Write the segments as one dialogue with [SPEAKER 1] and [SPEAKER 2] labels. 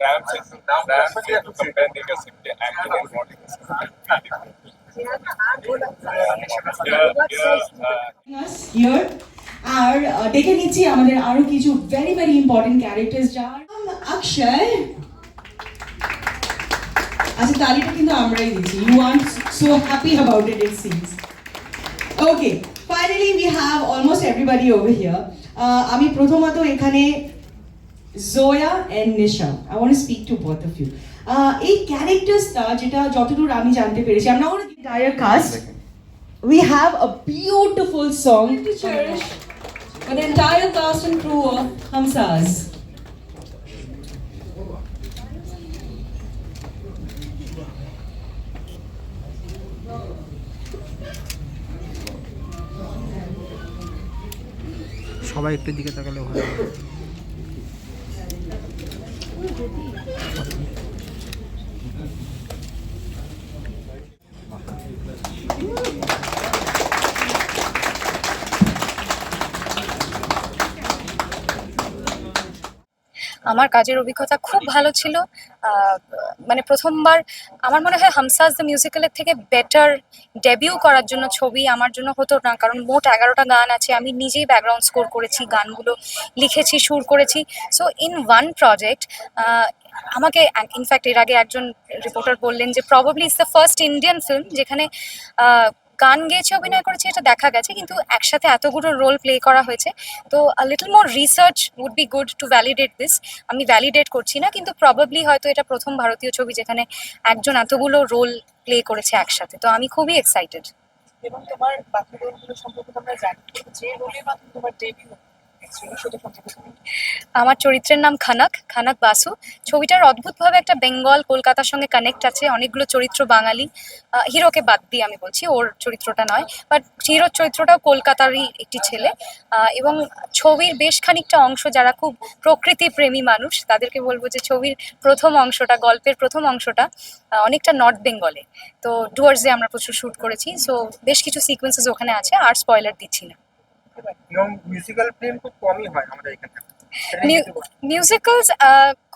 [SPEAKER 1] Ram says Ram says to compare data simply acting and modeling is Yeah, yeah, uh,
[SPEAKER 2] us here আর আহ, ডেকে নিচ্ছি আমাদের আরো কিছু very very important characters যার নাম অক্ষয় আচ্ছা তালিটা কিন্তু আমরাই দিচ্ছি you are so happy about it it seems okay Finally we have almost everybody over here আমি প্রথমত এখানে Zoya and Nisha I want speak to both of you এই ক্যারেক্টার্সটা যেটা যতদূর আমি জানতে পেরেছি আমরা ওর entire cast we have a beautiful song to cherish for the entire cast and crew of Hamsas.
[SPEAKER 3] সবাই একটু দিকে তাকালে ভালো
[SPEAKER 4] আমার কাজের অভিজ্ঞতা খুব ভালো ছিল। মানে প্রথমবার আমার মনে হয় হামসাজ দ্য মিউজিক্যালের থেকে বেটার ডেবিউ করার জন্য ছবি আমার জন্য হতো না, কারণ মোট এগারোটা গান আছে, আমি নিজেই ব্যাকগ্রাউন্ড স্কোর করেছি, গানগুলো লিখেছি, সুর করেছি। সো ইন ওয়ান প্রজেক্ট আমাকে ইনফ্যাক্ট এর আগে একজন রিপোর্টার বললেন যে probably is the first Indian film যেখানে গান গেয়েছে, অভিনয় করেছে, এটা দেখা গেছে, কিন্তু একসাথে এতগুলো রোল প্লে করা হয়েছে। তো little more research would be good to validate this আমি ভ্যালিডেট করছি না, কিন্তু প্রবাবলি হয়তো এটা প্রথম ভারতীয় ছবি যেখানে একজন এতগুলো রোল প্লে করেছে একসাথে। তো আমি খুবই এক্সাইটেড
[SPEAKER 5] এবং তোমার বাকি রোলগুলো সম্পর্কে আমরা জানি যে রোলের মাধ্যমে তোমার ডেবিউ
[SPEAKER 4] আমার চরিত্রের নাম খানাক খানাক বাসু। ছবিটার অদ্ভুতভাবে একটা বেঙ্গল কলকাতার সঙ্গে কানেক্ট আছে। অনেকগুলো চরিত্র বাঙালি। হিরোকে বাদ দিয়ে আমি বলছি, ওর চরিত্রটা নয়। বাট হিরোর চরিত্রটাও কলকাতারই একটি ছেলে। এবং ছবির বেশ খানিকটা অংশ যারা খুব প্রকৃতি প্রেমী মানুষ, তাদেরকে বলব যে ছবির প্রথম অংশটা, গল্পের প্রথম অংশটা অনেকটা নর্থ বেঙ্গলে। তো ডুয়ার্সে আমরা প্রচুর শ্যুট করেছি। সো বেশ কিছু সিকোয়েন্সেস ওখানে আছে। আর স্পয়লার দিচ্ছি না।
[SPEAKER 3] এবং মিউজিক্যাল ফিল্ম খুব কমই হয় আমাদের এখানে।
[SPEAKER 4] মিউজিক্যালস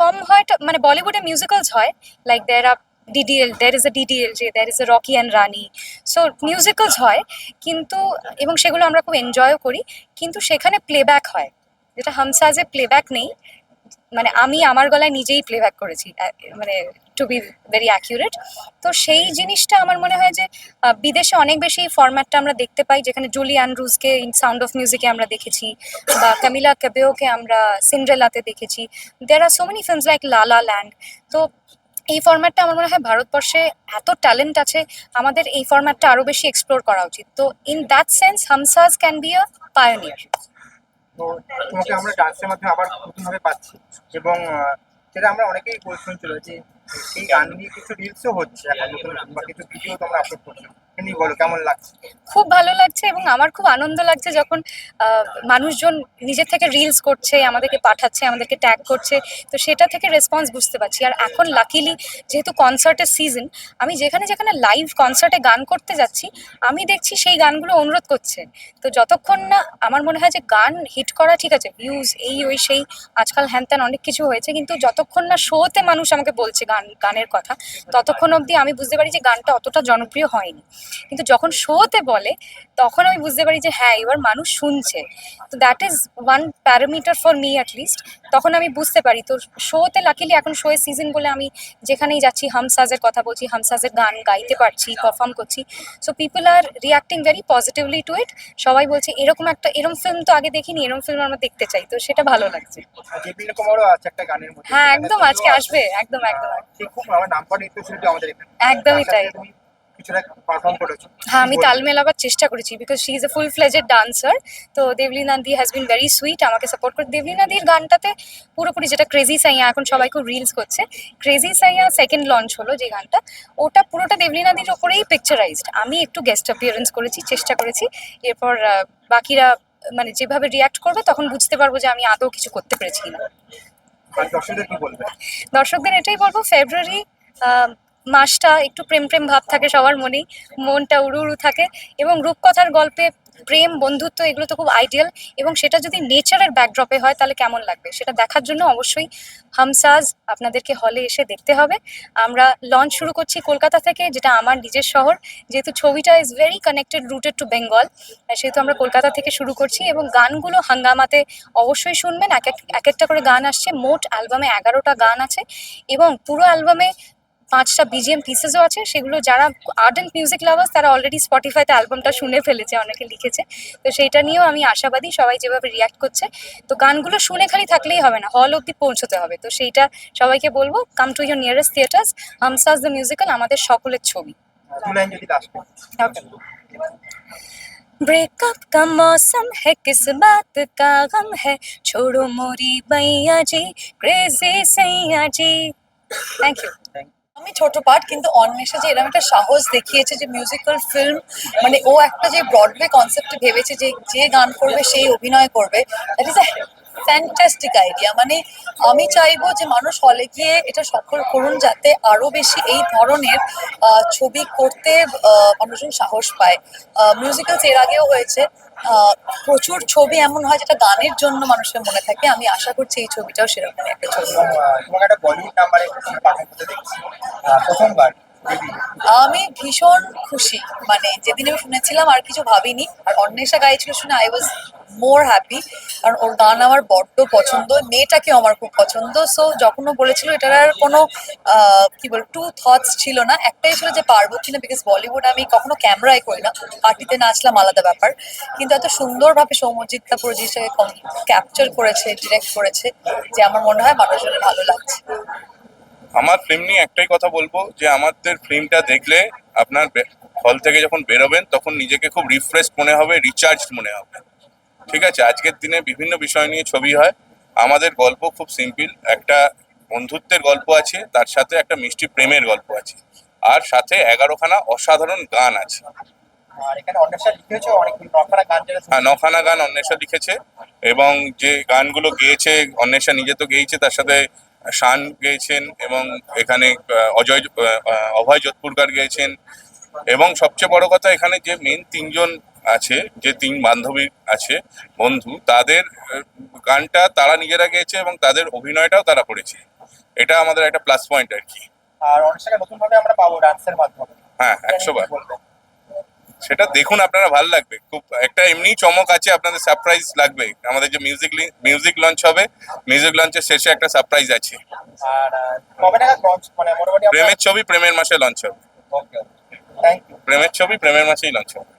[SPEAKER 4] কম হয় মানে বলিউডে মিউজিক্যালস হয় like there are DDL there is a DDL যে there is a Rocky and Rani so musicals হয় কিন্তু এবং সেগুলো আমরা খুব এনজয়ও করি কিন্তু সেখানে প্লেব্যাক হয়। যেটা হামসাজে প্লেব্যাক নেই মানে আমি আমার গলায় নিজেই প্লেব্যাক করেছি মানে টু বি ভেরি অ্যাকিউরেট তো সেই জিনিসটা আমার মনে হয় যে বিদেশে অনেক বেশি এই ফরম্যাটটা আমরা দেখতে পাই, যেখানে জুলি অ্যান্ড্রুজকে ইন সাউন্ড অফ মিউজিকে আমরা দেখেছি, বা কামিলা কাবেওকে আমরা সিন্ড্রেলাতে দেখেছি। There are so many films like La La Land তো এই ফরম্যাটটা আমার মনে হয় ভারতবর্ষে এত ট্যালেন্ট আছে, আমাদের এই ফরম্যাটটা আরও বেশি এক্সপ্লোর করা উচিত। তো in that sense Humsaaz can be a
[SPEAKER 3] pioneer তোমাকে আমরা ডান্সের মাধ্যমে আবার নতুনভাবে পাচ্ছি, এবং যেটা আমরা অনেকেই শুনছিল যে এই গান কিছু রিলসও হচ্ছে এখন নতুন বা কিছু ভিডিও তোমরা আপলোড করছ। এমনি বলো, কেমন লাগছে?
[SPEAKER 4] খুব ভালো লাগছে এবং আমার খুব আনন্দ লাগছে যখন মানুষজন নিজের থেকে রিলস করছে, আমাদেরকে পাঠাচ্ছে, আমাদেরকে ট্যাগ করছে, তো সেটা থেকে রেসপন্স বুঝতে পারছি। আর এখন লাকিলি যেহেতু কনসার্টের সিজন আমি যেখানে যেখানে লাইভ কনসার্টে গান করতে যাচ্ছি, আমি দেখছি সেই গানগুলো অনুরোধ করছে। তো যতক্ষণ না আমার মনে হয় যে গান হিট করা ঠিক আছে ভিউজ এই ওই সেই, আজকাল হ্যান অনেক কিছু হয়েছে, কিন্তু যতক্ষণ না শোতে মানুষ আমাকে বলছে গান, গানের কথা, ততক্ষণ অবধি আমি বুঝতে পারি যে গানটা অতটা জনপ্রিয় হয়নি। কিন্তু যখন শোতে বলে তখন আমি বুঝতে পারি যে হ্যাঁ এবার মানুষ শুনছে। তো that is one parameter for me least তখন আমি বুঝতে পারি। তো শোতে লাকিলি এখন শোয়ের সিজন বলে আমি যেখানেই যাচ্ছি হামসাজের কথা বলছি হামসাজের গান গাইতে পারছি পারফর্ম করছি। So people are reacting very positively to it সবাই বলছে এরকম একটা এরকম ফিল্ম তো আগে দেখিনি এরকম ফিল্ম আমরা দেখতে চাই। তো সেটা ভালো লাগছে। হ্যাঁ একদম আজকে আসবে। একদম একদম। একদমই তাই।
[SPEAKER 3] সাথে পারফর্ম করেছ?
[SPEAKER 4] হ্যাঁ আমি তাল মেলাবার চেষ্টা করেছি because she is a full fledged dancer তো Debleena di has been very sweet আমাকে সাপোর্ট করে। দেবলীনা দির গানটাতে পুরোপুরি যেটা ক্রেজি সাইয়া এখন সবাই খুব রিলস করছে। ক্রেজি সাইয়া সেকেন্ড লঞ্চ হলো যে গানটা ওটা পুরোটা দেবলীনা দির ওপরেই পিকচারাইজড আমি একটু গেস্ট অ্যাপিয়ারেন্স করেছি চেষ্টা করেছি এরপর বাকিরা মানে যেভাবে রিয়াক্ট করবে তখন বুঝতে পারব যে আমি আদৌ কিছু করতে পেরেছি
[SPEAKER 3] না দর্শকদের
[SPEAKER 4] এটাই বলব ফেব্রুয়ারি মাসটা একটু প্রেম প্রেম ভাব থাকে সবার মনেই, মনটা উড়ু উড়ু থাকে এবং রূপকথার গল্পে প্রেম, বন্ধুত্ব এগুলো তো খুব আইডিয়াল এবং সেটা যদি নেচারের ব্যাকড্রপে হয় তাহলে কেমন লাগবে? সেটা দেখার জন্য অবশ্যই হামসাজ আপনাদেরকে হলে এসে দেখতে হবে। আমরা লঞ্চ শুরু করছি কলকাতা থেকে, যেটা আমার নিজের শহর, যেহেতু ছবিটা is very connected rooted to Bengal সেহেতু আমরা কলকাতা থেকে শুরু করছি এবং গানগুলো হাঙ্গামাতে অবশ্যই শুনবেন। এক এক এক একটা করে গান আসছে। মোট অ্যালবামে এগারোটা গান আছে এবং পুরো অ্যালবামে পাঁচটা বিজিএম পিসেসও আছে সেগুলো যারা আর্ডেন্ট মিউজিক লাভার্স তারা অলরেডি স্পটিফাইতে অ্যালবামটা শুনে ফেলেছে অনেকে লিখেছে তো সেইটা নিয়েও আমি আশাবাদী সবাই যেভাবে রিয়াক্ট করছে তো গানগুলো শুনে খালি থাকলেই হবে না হল অব্দি পৌঁছতে হবে তো সেইটা সবাইকে বলবো come to your nearest theatres Humsaaz the musical আমাদের সকলের ছবি
[SPEAKER 3] দু লাইন যদি লাস্ট
[SPEAKER 4] ब्रेकअप का मौसम है किस बात का गम है छोड़ो मोरी बैया जी क्रेजी सैया जी थैंक यू
[SPEAKER 5] আমি ছোট পার্ট কিন্তু অন্বেষা যে এরকম একটা সাহস দেখিয়েছে যে মিউজিক্যাল ফিল্ম মানে ও একটা যে ব্রডওয়ে কনসেপ্টে ভেবেছে যে যে গান করবে, সেই অভিনয় করবে দ্যাট ইজ ফ্যান্টাস্টিক আইডিয়া মানে আমি চাইব যে মানুষ হলে গিয়ে এটা সফল করুন যাতে আরও বেশি এই ধরনের ছবি করতে মানুষজন সাহস পায়। মিউজিক্যালস এর আগেও হয়েছে। প্রচুর ছবি এমন হয় যেটা গানের জন্য মানুষের মনে থাকে। আমি আশা করছি এই ছবিটাও সেরকম একটা ছবি।
[SPEAKER 3] একটা বলিউড নাম্বারে প্রথমবার।
[SPEAKER 5] আমি ভীষণ খুশি। মানে যেদিন আমি শুনেছিলাম, আর কিছু ভাবিনি, আর অন্বেষা গাইছিল শুনে আই ওয়াজ মোর হ্যাপি কারণ ওর গান আমার বড্ড পছন্দ, মেয়েটাকেও আমার খুব পছন্দ। সো যখন ও বলেছিল, এটার আর কোনো কি বল টু থটস ছিল না। একটাই ছিল যে পারব কিনা বিকজ বলিউড আমি কখনো ক্যামেরায় করি না। পার্টিতে নাচলাম, আলাদা ব্যাপার। কিন্তু এত সুন্দরভাবে সৌম্যজিৎটা পুরো জিনিসটাকে ক্যাপচার করেছে ডিরেক্ট করেছে, যে আমার মনে হয় মানুষজনের ভালো লাগছে।
[SPEAKER 1] আমার ফিল্ম নিয়ে একটাই কথা বলব যে আমাদের ফিল্মটা দেখলে আপনার হল থেকে যখন বেরোবেন তখন নিজেকে খুব রিফ্রেশ মনে হবে রিচার্জ মনে হবে। ঠিক আছে? আজকের দিনে বিভিন্ন বিষয় নিয়ে ছবি হয়। আমাদের গল্প খুব সিম্পল একটা বন্ধুত্বের গল্প আছে তার সাথে একটা মিষ্টি প্রেমের গল্প আছে। আর সাথে এগারোখানা অসাধারণ গান আছে। হ্যাঁ নখানা গান অন্বেষা লিখেছে। এবং যে গানগুলো গেয়েছে অন্বেষা নিজে তো গেয়েছে তার সাথে শান গেয়েছেন এবং এখানে অজয় অভয় যোধপুরকার গেয়েছেন। এবং সবচেয়ে বড় কথা এখানে যে মেন তিনজন আছে যে তিন বান্ধবী আছে বন্ধু তাদের গানটা তারা নিজেরা গেয়েছে এবং তাদের অভিনয়টাও তারা করেছে। এটা আমাদের একটা প্লাস পয়েন্ট আর কি।
[SPEAKER 3] আর অন্বেষাকে নতুন ভাবে আমরা পাবো ডান্সের মাধ্যমে।
[SPEAKER 1] হ্যাঁ একশো বার।
[SPEAKER 3] কি বলবেন?
[SPEAKER 1] সেটা দেখুন আপনারা ভালো লাগবে। খুব একটা এমনি চমক আছে আপনাদের সারপ্রাইজ লাগবে। আমাদের যে মিউজিক মিউজিক লঞ্চ হবে মিউজিক লঞ্চের শেষে একটা সারপ্রাইজ আছে।
[SPEAKER 3] মানে মোটামুটি
[SPEAKER 1] প্রেমের ছবি প্রেমের মাসে লঞ্চ হবে। প্রেমের ছবি প্রেমের মাসেই লঞ্চ হবে।